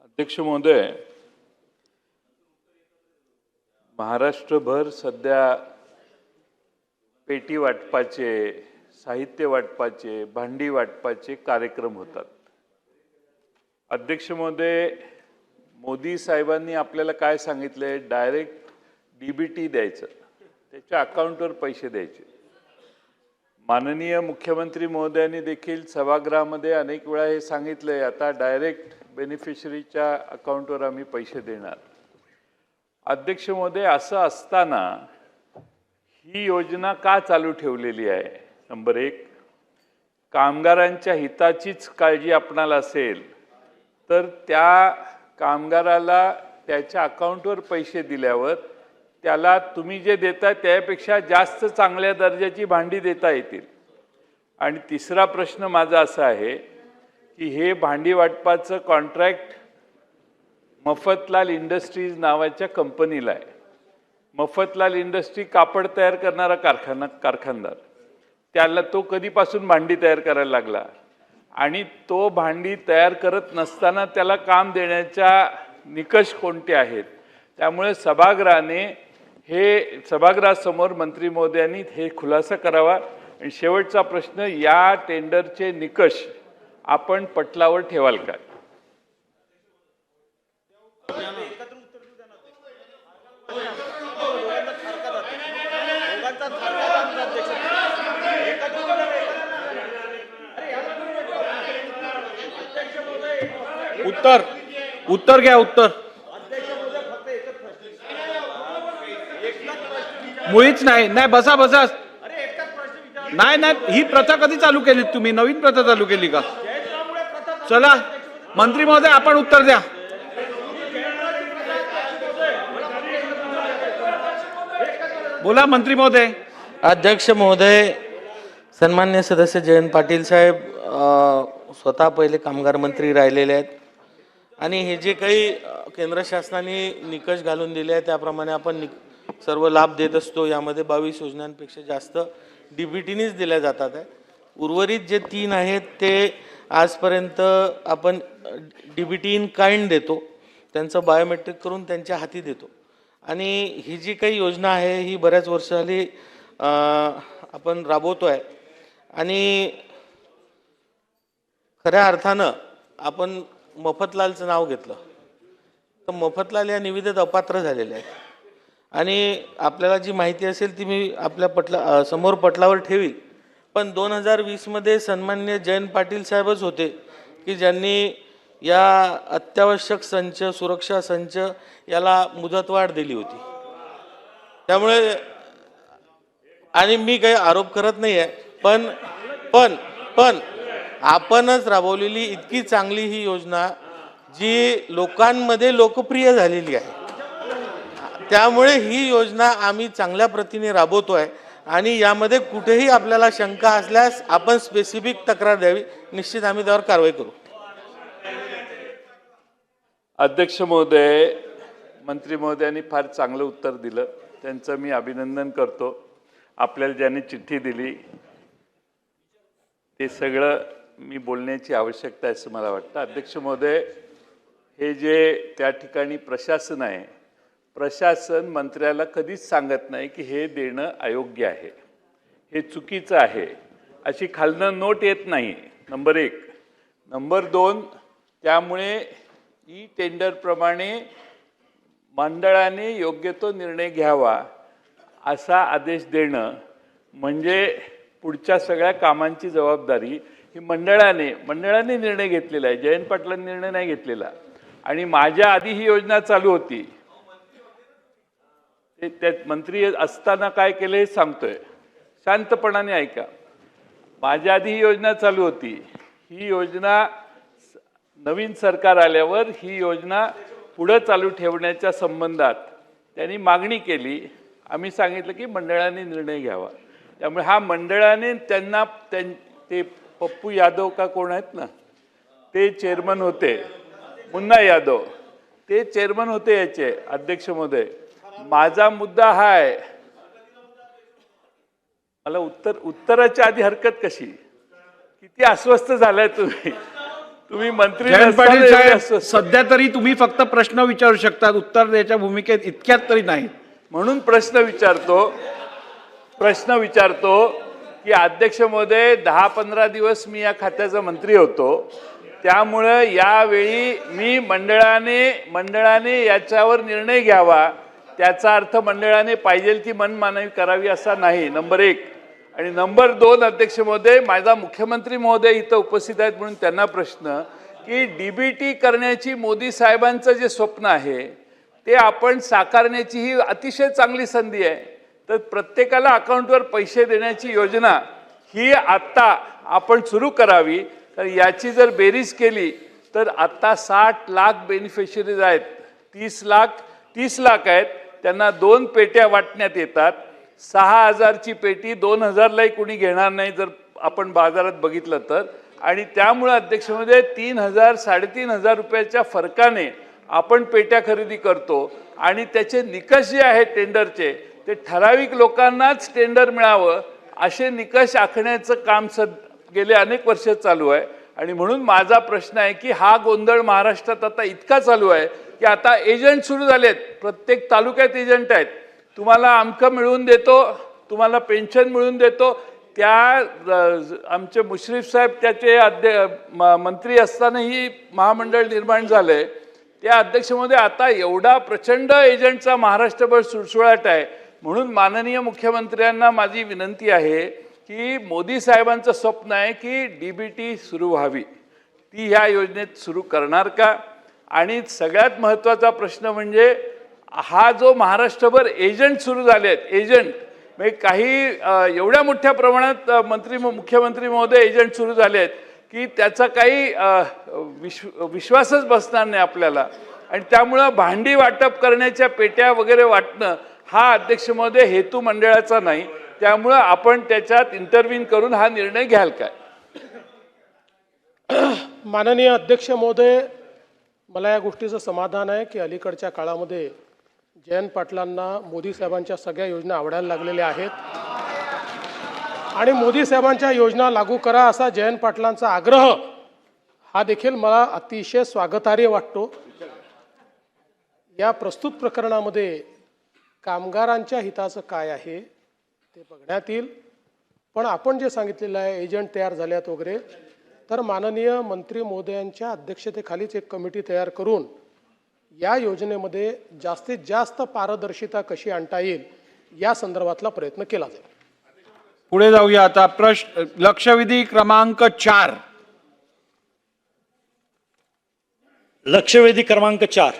अध्यक्ष महोदय महाराष्ट्रभर सध्या पेटी वाटपाचे साहित्य वाटपाचे भांडी वाटपाचे कार्यक्रम होतात. अध्यक्ष महोदय मोदी साहेबांनी आपल्याला काय सांगितले डायरेक्ट डीबीटी द्यायचं. त्याच्या अकाउंटवर पैसे द्यायचे. माननीय मुख्यमंत्री महोदयांनी देखील सभागृहामध्ये अनेक वेळा हे सांगितलंय आता डायरेक्ट बेनिफिशरीच्या अकाउंटवर आम्ही पैसे देणार. अध्यक्ष महोदय असं असताना ही योजना का चालू ठेवलेली आहे? नंबर एक कामगारांच्या हिताचीच काळजी आपणाला असेल तर त्या कामगाराला त्याच्या अकाउंटवर पैसे दिल्यावर त्याला तुम्ही जे देता त्यापेक्षा जास्त चांगल्या दर्जाची भांडी देता येतील. आणि तिसरा प्रश्न माझा असा आहे की हे भांडी वाटपाचं कॉन्ट्रॅक्ट मफतलाल इंडस्ट्रीज नावाच्या कंपनीला आहे. मफतलाल इंडस्ट्री कापड तयार करणारा कारखाना कारखानदार. त्याला तो कधीपासून भांडी तयार करायला लागला? आणि तो भांडी तयार करत नसताना त्याला काम देण्याच्या निकष कोणते आहेत? त्यामुळे सभागृहाने हे सभागृहासमोर मंत्री महोदयांनी हे खुलासा करावा. आणि शेवटचा प्रश्न या टेंडरचे निकष आपण पटलावर ठेवाल का? उत्तर. उत्तर घ्या उत्तर. मुळीच नाही. नाही बसा बसा. नाही नाही ही प्रथा कधी चालू केली तुम्ही? नवीन प्रथा चालू केली का? चला मंत्री महोदय आपण उत्तर द्या. बोला मंत्री महोदय. अध्यक्ष महोदय सन्मान्य सदस्य जयंत पाटील साहेब अ, स्वतः पहिले कामगार मंत्री राहिलेले आहेत. आणि हे जे काही केंद्र शासनाने निकष घालून दिले आहे त्याप्रमाणे आपण नि सर्व लाभ देत असतो. यामध्ये बावीस योजनांपेक्षा जास्त डी बी दिल्या जातात आहे. उर्वरित जे तीन आहेत ते आजपर्यंत आपण D B T in kind देतो. त्यांचं बायोमेट्रिक करून त्यांच्या हाती देतो. आणि ही जी काही योजना आहे ही बऱ्याच वर्ष झाली आपण राबवतो आहे आणि खऱ्या अर्थानं आपण मफतलालचं नाव घेतलं. तर मफतलाल या निविदेत अपात्र झालेले आहेत. आणि आपल्याला जी माहिती असेल ती मी आपल्या पटला समोर पटलावर ठेवी पण दोन हजार वीसमध्ये सन्मान्य जयंत पाटील साहेबच होते की ज्यांनी या अत्यावश्यक संच सुरक्षा संच याला मुदतवाढ दिली होती. त्यामुळे आणि मी काही आरोप करत नाही आहे पण पण पण आपणच राबवलेली इतकी चांगली ही योजना जी लोकांमध्ये लोकप्रिय झालेली आहे. त्यामुळे ही योजना आम्ही चांगल्या प्रतीने राबवतोय आणि यामध्ये कुठेही आपल्याला शंका असल्यास आपण स्पेसिफिक तक्रार द्यावी. निश्चित आम्ही त्यावर कारवाई करू. अध्यक्ष महोदय मंत्री महोदयांनी फार चांगलं उत्तर दिलं. त्यांचं मी अभिनंदन करतो. आपल्याला ज्यांनी चिठ्ठी दिली ते सगळं मी बोलण्याची आवश्यकता आहे असं मला वाटतं. अध्यक्ष महोदय हे जे त्या ठिकाणी प्रशासन आहे प्रशासन मंत्र्याला कधीच सांगत नाही की हे देणं अयोग्य आहे. हे चुकीचं आहे. अशी खालनं नोट येत नाही. नंबर एक. नंबर दोन त्यामुळे ई टेंडरप्रमाणे मंडळाने योग्य तो निर्णय घ्यावा असा आदेश देणं म्हणजे पुढच्या सगळ्या कामांची जबाबदारी ही मंडळाने मंडळाने निर्णय घेतलेला आहे. जयंत पाटलांनी निर्णय नाही घेतलेला. आणि माझ्या आधी ही योजना चालू होती. ते त्यात मंत्री असताना काय केलं हे सांगतोय. शांतपणाने ऐका. माझ्या आधी ही योजना चालू होती. ही योजना स- नवीन सरकार आल्यावर ही योजना पुढं चालू ठेवण्याच्या संबंधात त्यांनी मागणी केली. आम्ही सांगितलं की मंडळाने निर्णय घ्यावा. त्यामुळे हा मंडळाने त्यांना त्यां ते पप्पू यादव का कोण आहेत ना? ते चेअरमन होते. मुन्ना यादव. ते चेअरमन होते याचे अध्यक्ष महोदय. माझा मुद्दा हा आहे मला उत्तर उत्तराच्या आधी हरकत कशी? किती अस्वस्थ झालाय तुम्ही. तुम्ही मंत्री. सध्या तरी तुम्ही फक्त प्रश्न विचारू शकतात. उत्तर द्यायच्या भूमिकेत इतक्यात तरी नाही म्हणून प्रश्न विचारतो प्रश्न विचारतो की अध्यक्ष महोदय दहा पंधरा दिवस मी या खात्याचा मंत्री होतो. त्यामुळं यावेळी मी मंडळाने मंडळाने याच्यावर निर्णय घ्यावा. त्याचा अर्थ मंडळाने पाहिजे ती मनमानवी करावी असा नाही. नंबर एक. आणि नंबर दोन अध्यक्ष महोदय माझा मुख्यमंत्री महोदय इथं उपस्थित आहेत म्हणून त्यांना प्रश्न की डी बी टी करण्याची मोदी साहेबांचं जे स्वप्न आहे ते आपण साकारण्याची ही अतिशय चांगली संधी आहे. तर प्रत्येकाला अकाउंटवर पैसे देण्याची योजना ही आत्ता आपण सुरू करावी. तर याची जर बेरीज केली तर आत्ता साठ लाख बेनिफिशरीज आहेत. तीस लाख तीस लाख आहेत. त्यांना दोन पेट्या वाटण्यात येतात. सहा हजारची पेटी दोन हजारलाही कोणी घेणार नाही जर आपण बाजारात बघितलं तर. आणि त्यामुळे अध्यक्षमध्ये तीन हजार साडेतीन हजार रुपयाच्या फरकाने आपण पेट्या खरेदी करतो. आणि त्याचे निकष जे आहेत टेंडरचे ते ठराविक लोकांनाच टेंडर मिळावं असे निकष आखण्याचं काम सद गेले अनेक वर्ष चालू आहे. आणि म्हणून माझा प्रश्न आहे की हा गोंधळ महाराष्ट्रात आता इतका चालू आहे की आता एजंट सुरू झालेत. प्रत्येक तालुक्यात एजंट आहेत. तुम्हाला अमकं मिळवून देतो तुम्हाला पेन्शन मिळवून देतो. त्या आमचे मुश्रीफ साहेब त्याचे अध्य म- मंत्री असतानाही महामंडळ निर्माण झालंय. त्या अध्यक्षमध्ये आता एवढा प्रचंड एजंटचा महाराष्ट्रभर सुळसुळाट आहे. म्हणून माननीय मुख्यमंत्र्यांना माझी विनंती आहे की मोदी साहेबांचं स्वप्न आहे की डी बी टी सुरू व्हावी. ती ह्या योजनेत सुरू करणार का? आणि सगळ्यात महत्त्वाचा प्रश्न म्हणजे हा जो महाराष्ट्रभर एजंट सुरू झाले आहेत एजंट म्हणजे काही एवढ्या मोठ्या प्रमाणात मंत्री मुख्यमंत्री महोदय एजंट सुरू झाले आहेत की त्याचा काही विश्व विश्वासच बसणार नाही आपल्याला. आणि त्यामुळं भांडी वाटप करण्याच्या पेट्या वगैरे वाटणं हा अध्यक्ष महोदय हेतू मंडळाचा नाही. त्यामुळं आपण त्याच्यात इंटरव्हीन करून हा निर्णय घ्याल काय? माननीय अध्यक्ष महोदय मला या गोष्टीचं समाधान आहे की अलीकडच्या काळामध्ये जयंत पाटलांना मोदी साहेबांच्या सगळ्या योजना आवडायला लागलेल्या आहेत. आणि मोदी साहेबांच्या योजना लागू करा असा जयंत पाटलांचा आग्रह हा देखील मला अतिशय स्वागतार्ह वाटतो. या प्रस्तुत प्रकरणामध्ये कामगारांच्या हिताचं काय आहे? ते बघण्यात येईल पण आपण जे सांगितलेलं आहे एजंट तयार झाल्यात वगैरे तर माननीय मंत्री महोदयांच्या अध्यक्षतेखालीच एक कमिटी तयार करून या योजनेमध्ये जास्तीत जास्त पारदर्शिता कशी आणता येईल या संदर्भातला प्रयत्न केला जाईल. पुढे जाऊया आता प्रश्न लक्षवेधी क्रमांक चार. लक्षवेधी क्रमांक चार.